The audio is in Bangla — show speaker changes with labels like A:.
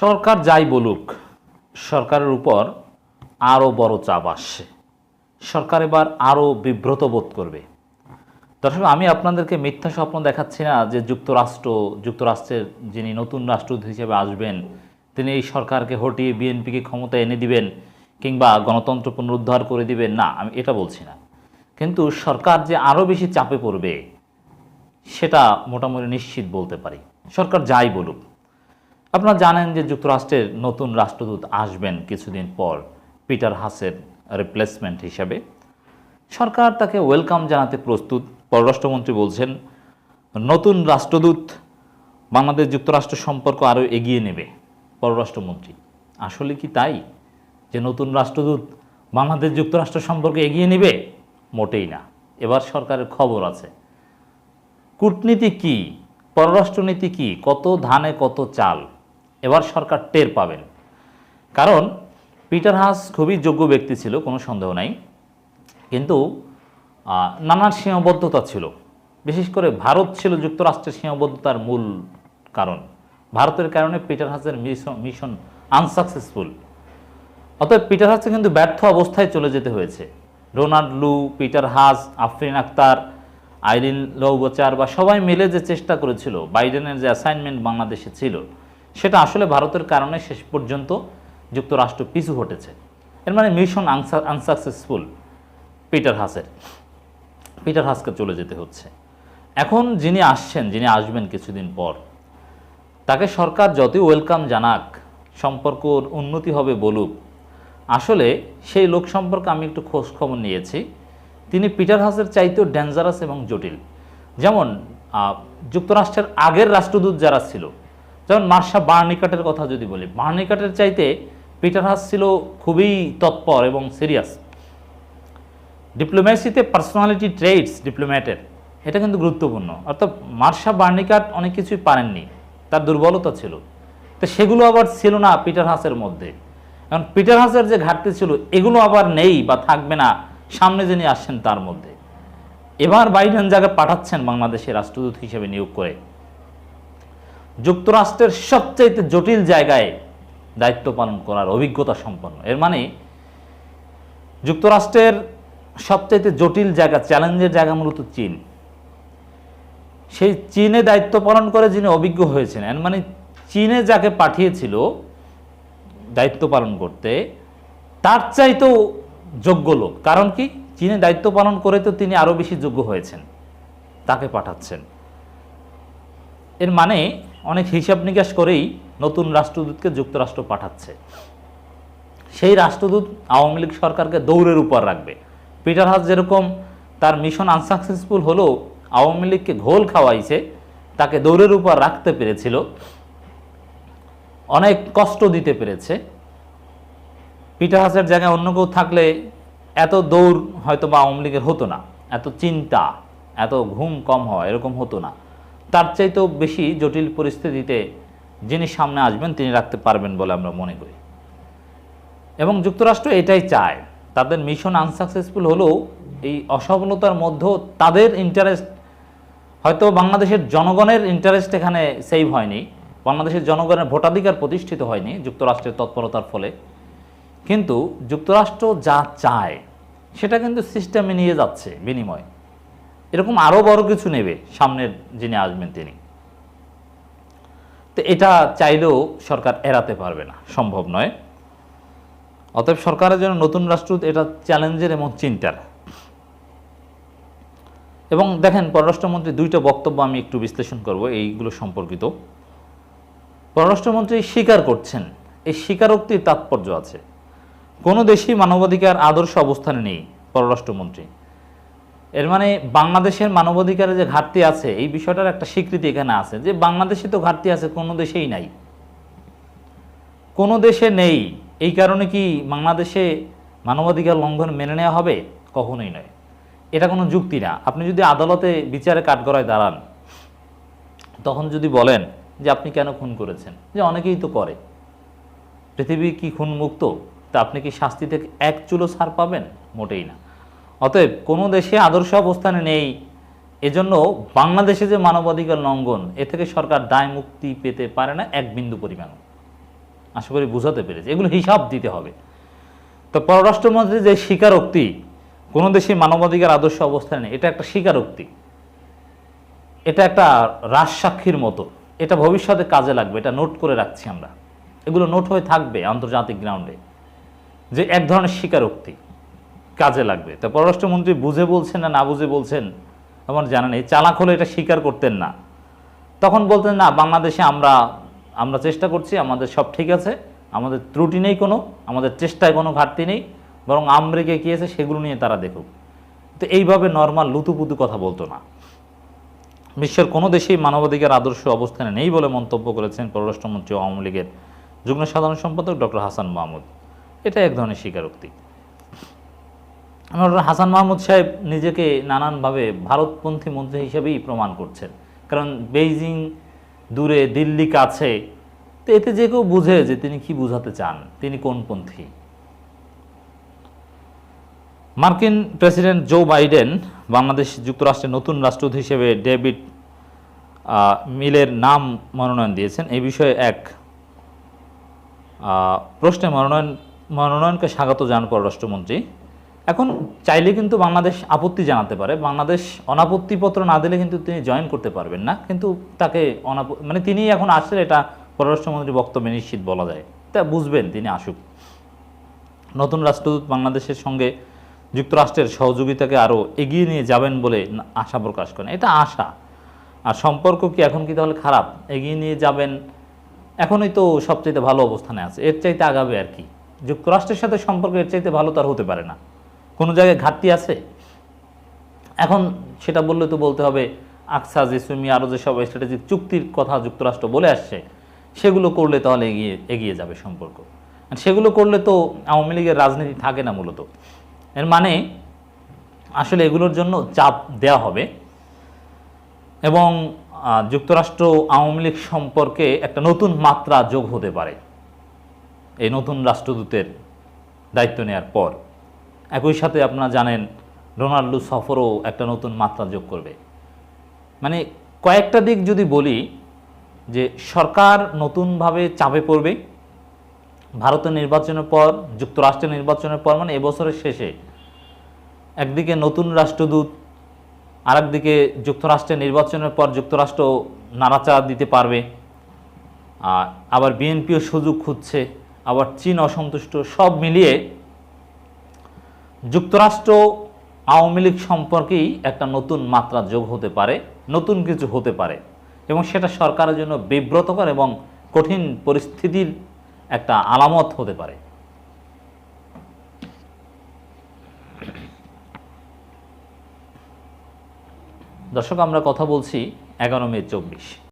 A: সরকার যাই বলুক, সরকারের উপর আরও বড় চাপ আসছে। সরকার এবার আরও বিব্রত বোধ করবে। দর্শক, আমি আপনাদেরকে মিথ্যা স্বপ্ন দেখাচ্ছি না যে যুক্তরাষ্ট্র, যুক্তরাষ্ট্রের যিনি নতুন রাষ্ট্রদূত হিসেবে আসবেন, তিনি এই সরকারকে হটিয়ে বিএনপিকে ক্ষমতা এনে দিবেন কিংবা গণতন্ত্র পুনরুদ্ধার করে দিবেন, না, আমি এটা বলছি না। কিন্তু সরকার যে আরও বেশি চাপে পড়বে, সেটা মোটামুটি নিশ্চিত বলতে পারি। সরকার যাই বলুক আপনারা জানেন যে যুক্তরাষ্ট্রের নতুন রাষ্ট্রদূত আসবেন কিছুদিন পর, পিটার হাসের রিপ্লেসমেন্ট হিসাবে। সরকার তাকে ওয়েলকাম জানাতে প্রস্তুত। পররাষ্ট্রমন্ত্রী বলছেন, নতুন রাষ্ট্রদূত বাংলাদেশ যুক্তরাষ্ট্র সম্পর্ক আরও এগিয়ে নেবে। পররাষ্ট্রমন্ত্রী, আসলে কি তাই? যে নতুন রাষ্ট্রদূত বাংলাদেশ যুক্তরাষ্ট্র সম্পর্কে এগিয়ে নেবে? মোটেই না। এবার সরকারের খবর আছে। কূটনীতি কি? পররাষ্ট্রনীতি কি? কত ধানে কত চাল? এবার সরকার টের পাবেন। কারণ পিটার হাস খুবই যোগ্য ব্যক্তি ছিল, কোনো সন্দেহ নাই। কিন্তু নানান সীমাবদ্ধতা ছিল। বিশেষ করে ভারত ছিল যুক্তরাষ্ট্রের সীমাবদ্ধতার মূল কারণ। ভারতের কারণে পিটার হাসের মিশন মিশন আনসাকসেসফুল। অতএব পিটার হাসকে কিন্তু ব্যর্থ অবস্থায় চলে যেতে হয়েছে। Ronald Lu, Peter Haas, Afrin Akhter Irin লৌবচার বা সবাই মিলে যে চেষ্টা করেছিল, বাইডেনের যে অ্যাসাইনমেন্ট বাংলাদেশে ছিল সেটা আসলে ভারতের কারণে শেষ পর্যন্ত যুক্তরাষ্ট্র পিছু হটেছে। এর মানে মিশন আনসাকসেসফুল পিটার হাসের পিটার হাসকে চলে যেতে হচ্ছে। এখন যিনি আসছেন, যিনি আসবেন কিছুদিন পর, তাকে সরকার যতই ওয়েলকাম জানাক, সম্পর্কর উন্নতি হবে বলুক, আসলে সেই লোক সম্পর্কে আমি একটু খোঁজ খবর নিয়েছি। তিনি পিটার হাসের চাইতেও ডেঞ্জারাস এবং জটিল। যেমন যুক্তরাষ্ট্রের আগের রাষ্ট্রদূত যারা ছিল যেমন মার্শা বার্নিকাটের কথা যদি বলি, বার্নিকাটের চাইতে পিটার হাস ছিল খুবই তৎপর এবং সিরিয়াস। ডিপ্লোম্যাসিতে পার্সোনালিটি ট্রেডস ডিপ্লোম্যাটের, এটা কিন্তু গুরুত্বপূর্ণ। অর্থাৎ মার্শা বার্নিকাট অনেক কিছুই পারেননি, তার দুর্বলতা ছিল। তো সেগুলো আবার ছিল না পিটার হাসের মধ্যে। কারণ পিটার হাসের যে ঘাটতি ছিল, এগুলো আবার নেই বা থাকবে না সামনে যিনি আসছেন তার মধ্যে। এবার বাইডেন জায়গায় পাঠাচ্ছেন বাংলাদেশের রাষ্ট্রদূত হিসেবে নিয়োগ করে। যুক্তরাষ্ট্রের সবচাইতে জটিল জায়গায় দায়িত্ব পালন করার অভিজ্ঞতা সম্পন্ন। এর মানে যুক্তরাষ্ট্রের সবচাইতে জটিল জায়গা, চ্যালেঞ্জের জায়গা মূলত চীন। সেই চীনে দায়িত্ব পালন করে যিনি অভিজ্ঞ হয়েছেন, এর মানে চীনে যাকে পাঠিয়েছিল দায়িত্ব পালন করতে, তার চাইতেও যোগ্য লোক। কারণ কি? চীনে দায়িত্ব পালন করে তো তিনি আরও বেশি যোগ্য হয়েছেন, তাকে পাঠাচ্ছেন। এর মানে অনেক হিসাব নিকাশ করেই নতুন রাষ্ট্রদূতকে যুক্তরাষ্ট্র পাঠাচ্ছে। সেই রাষ্ট্রদূত আওয়ামী লীগ সরকারকে দৌড়ের উপর রাখবে। পিটার হাস যেরকম তার মিশন আনসাকসেসফুল হলেও আওয়ামী লীগকে ঘোল খাওয়াইছে, তাকে দৌড়ের উপর রাখতে পেরেছিল। অনেক কষ্ট দিতে পেরেছে। পিটার হাসের জায়গায় অন্য কেউ থাকলে এত দৌড় হয়তো বা আওয়ামী লীগের হতো না। এত চিন্তা, এত ঘুম কম হওয়া এরকম হতো না। তার চাইতেও বেশি জটিল পরিস্থিতিতে যিনি সামনে আসবেন, তিনি রাখতে পারবেন বলে আমরা মনে করি। এবং যুক্তরাষ্ট্র এটাই চায়। তাদের মিশন আনসাকসেসফুল হলেও এই অসফলতার মধ্যেও তাদের ইন্টারেস্ট হয়তো বাংলাদেশের জনগণের ইন্টারেস্ট এখানে সেভ হয়নি, বাংলাদেশের জনগণের ভোটাধিকার প্রতিষ্ঠিত হয়নি যুক্তরাষ্ট্রের তৎপরতার ফলে। কিন্তু যুক্তরাষ্ট্র যা চায়, সেটা কিন্তু সিস্টেমে নিয়ে যাচ্ছে বিনিময়। এরকম আরও বড় কিছু নেবে সামনের যিনি আসবেন তিনি। তো এটা চাইলেও সরকার এড়াতে পারবে না, সম্ভব নয়। অতএব সরকারের জন্য নতুন রাষ্ট্রদূত এটা চ্যালেঞ্জের এবং চিন্তার। এবং দেখেন পররাষ্ট্রমন্ত্রী দুইটা বক্তব্য আমি একটু বিশ্লেষণ করব, এইগুলো সম্পর্কিত। পররাষ্ট্রমন্ত্রী স্বীকার করছেন, এই স্বীকারোক্তির তাৎপর্য আছে। কোনো দেশই মানবাধিকার আদর্শ অবস্থানে নেই পররাষ্ট্রমন্ত্রী। এর মানে বাংলাদেশের মানবাধিকারে যে ঘাটতি আছে, এই বিষয়টার একটা স্বীকৃতি এখানে আছে যে বাংলাদেশে তো ঘাটতি আছে, কোনো দেশেই নাই। কোনো দেশে নেই। এই কারণে কি বাংলাদেশে মানবাধিকার লঙ্ঘন মেনে নেওয়া হবে? কখনোই নয়। এটা কোনো যুক্তি না। আপনি যদি আদালতে বিচারে কাঠগড়ায় দাঁড়ান, তখন যদি বলেন যে আপনি কেন খুন করেছেন, যে অনেকেই তো করে। পৃথিবী কি খুন মুক্ত তা আপনি কি শাস্তি থেকে এক চুলো ছাড় পাবেন? মোটেই না। অতএব কোনো দেশে আদর্শ অবস্থানে নেই। এজন্য বাংলাদেশে যে মানবাধিকার লঙ্ঘন, এ থেকে সরকার দায় মুক্তি পেতে পারে না এক বিন্দু পরিমাণ আশা করি বুঝাতে পেরেছি। এগুলো হিসাব দিতে হবে। তো পররাষ্ট্রমন্ত্রী যে স্বীকারোক্তি, কোনো দেশে মানবাধিকার আদর্শ অবস্থানে নেই, এটা একটা স্বীকারোক্তি। এটা একটা রাজসাক্ষীর মতো। এটা ভবিষ্যতে কাজে লাগবে, এটা নোট করে রাখছি আমরা। এগুলো নোট হয়ে থাকবে আন্তর্জাতিক গ্রাউন্ডে। যে এক ধরনের স্বীকারোক্তি। কাজে লাগবে। তা পররাষ্ট্রমন্ত্রী বুঝে বলছেন না না বুঝে বলছেন? আমার জানা নেই। চালাক হলে এটা স্বীকার করতেন না। তখন বলতেন, না, বাংলাদেশে আমরা আমরা চেষ্টা করছি, আমাদের সব ঠিক আছে, আমাদের ত্রুটি নেই কোনো, আমাদের চেষ্টায় কোনো ঘাটতি নেই, বরং আমেরিকা কী আছে সেগুলো নিয়ে তারা দেখুক। তো এইভাবে নর্মাল লুতুপুতু কথা বলতো না। বিশ্বের কোনো দেশেই মানবাধিকার আদর্শ অবস্থানে নেই বলে মন্তব্য করেছেন পররাষ্ট্রমন্ত্রী আওয়ামী লীগের যুগ্ম সাধারণ সম্পাদক ডক্টর হাসান মাহমুদ। এটা এক ধরনের স্বীকারোক্তি। ডক্টর হাসান মাহমুদ সাহেব নিজেকে নানানভাবে ভারতপন্থী মন্ত্রী হিসেবেই প্রমাণ করছেন। কারণ বেইজিং দূরে, দিল্লি কাছে, তো এতে যে কেউ বুঝে যে তিনি কি বুঝাতে চান, তিনি কোন পন্থী। মার্কিন প্রেসিডেন্ট জো বাইডেন বাংলাদেশ যুক্তরাষ্ট্রের নতুন রাষ্ট্রদূত হিসেবে ডেভিড মিলের নাম মনোনয়ন দিয়েছেন। এই বিষয়ে এক প্রশ্নে মনোনয়ন, মনোনয়নকে স্বাগত জানান পররাষ্ট্রমন্ত্রী। এখন চাইলে কিন্তু বাংলাদেশ আপত্তি জানাতে পারে। বাংলাদেশ অনাপত্তিপত্র না দিলে কিন্তু তিনি জয়েন করতে পারবেন না। কিন্তু তাকে অনাপ মানে তিনি এখন আসলে এটা পররাষ্ট্রমন্ত্রী বক্তব্যে নিশ্চিত বলা যায়। তা বুঝবেন তিনি আসুক। নতুন রাষ্ট্রদূত বাংলাদেশের সঙ্গে যুক্তরাষ্ট্রের সহযোগিতাকে আরও এগিয়ে নিয়ে যাবেন বলে আশা প্রকাশ করেন। এটা আশা। আর সম্পর্ক কি এখন কি তাহলে খারাপ? এগিয়ে নিয়ে যাবেন। এখনই তো সবচাইতে ভালো অবস্থানে আছে। এর চাইতে আগাবে আর কি। যুক্তরাষ্ট্রের সাথে সম্পর্ক এর চাইতে ভালো তার হতে পারে না। কোনো জায়গায় ঘাটতি আছে? এখন সেটা বললে তো বলতে হবে, আকসা, জেসুমি আরও যেসব স্ট্র্যাটেজিক চুক্তির কথা যুক্তরাষ্ট্র বলে আসছে, সেগুলো করলে তাহলে এগিয়ে এগিয়ে যাবে সম্পর্ক। সেগুলো করলে তো আওয়ামী লীগের রাজনীতি থাকে না মূলত। এর মানে আসলে এগুলোর জন্য চাপ দেওয়া হবে এবং যুক্তরাষ্ট্র আওয়ামী লীগ সম্পর্কে একটা নতুন মাত্রা যোগ হতে পারে। এই নতুন রাষ্ট্রদূতের দায়িত্ব নেওয়ার পর। একই সাথে আপনারা জানেন, রোনাল্ডো সফরও একটা নতুন মাত্রা যোগ করবে। মানে কয়েকটা দিক যদি বলি, যে সরকার নতুনভাবে চাপে পড়বে, ভারতের নির্বাচনের পর, যুক্তরাষ্ট্রের নির্বাচনের পর মানে এবছরের শেষে একদিকে নতুন রাষ্ট্রদূত, আরেকদিকে যুক্তরাষ্ট্রের নির্বাচনের পর যুক্তরাষ্ট্র নাড়াচাড়া দিতে পারবে আর আবার বিএনপিও সুযোগ খুঁজছে, আবার চীন অসন্তুষ্ট, সব মিলিয়ে যুক্তরাষ্ট্র আওয়ামী লীগ সম্পর্কেই একটা নতুন মাত্রা যোগ হতে পারে, নতুন কিছু হতে পারে এবং সেটা সরকারের জন্য বিব্রতকর এবং কঠিন পরিস্থিতির একটা আলামত হতে পারে। দর্শক, আমরা কথা বলছি এগারো মে চব্বিশ।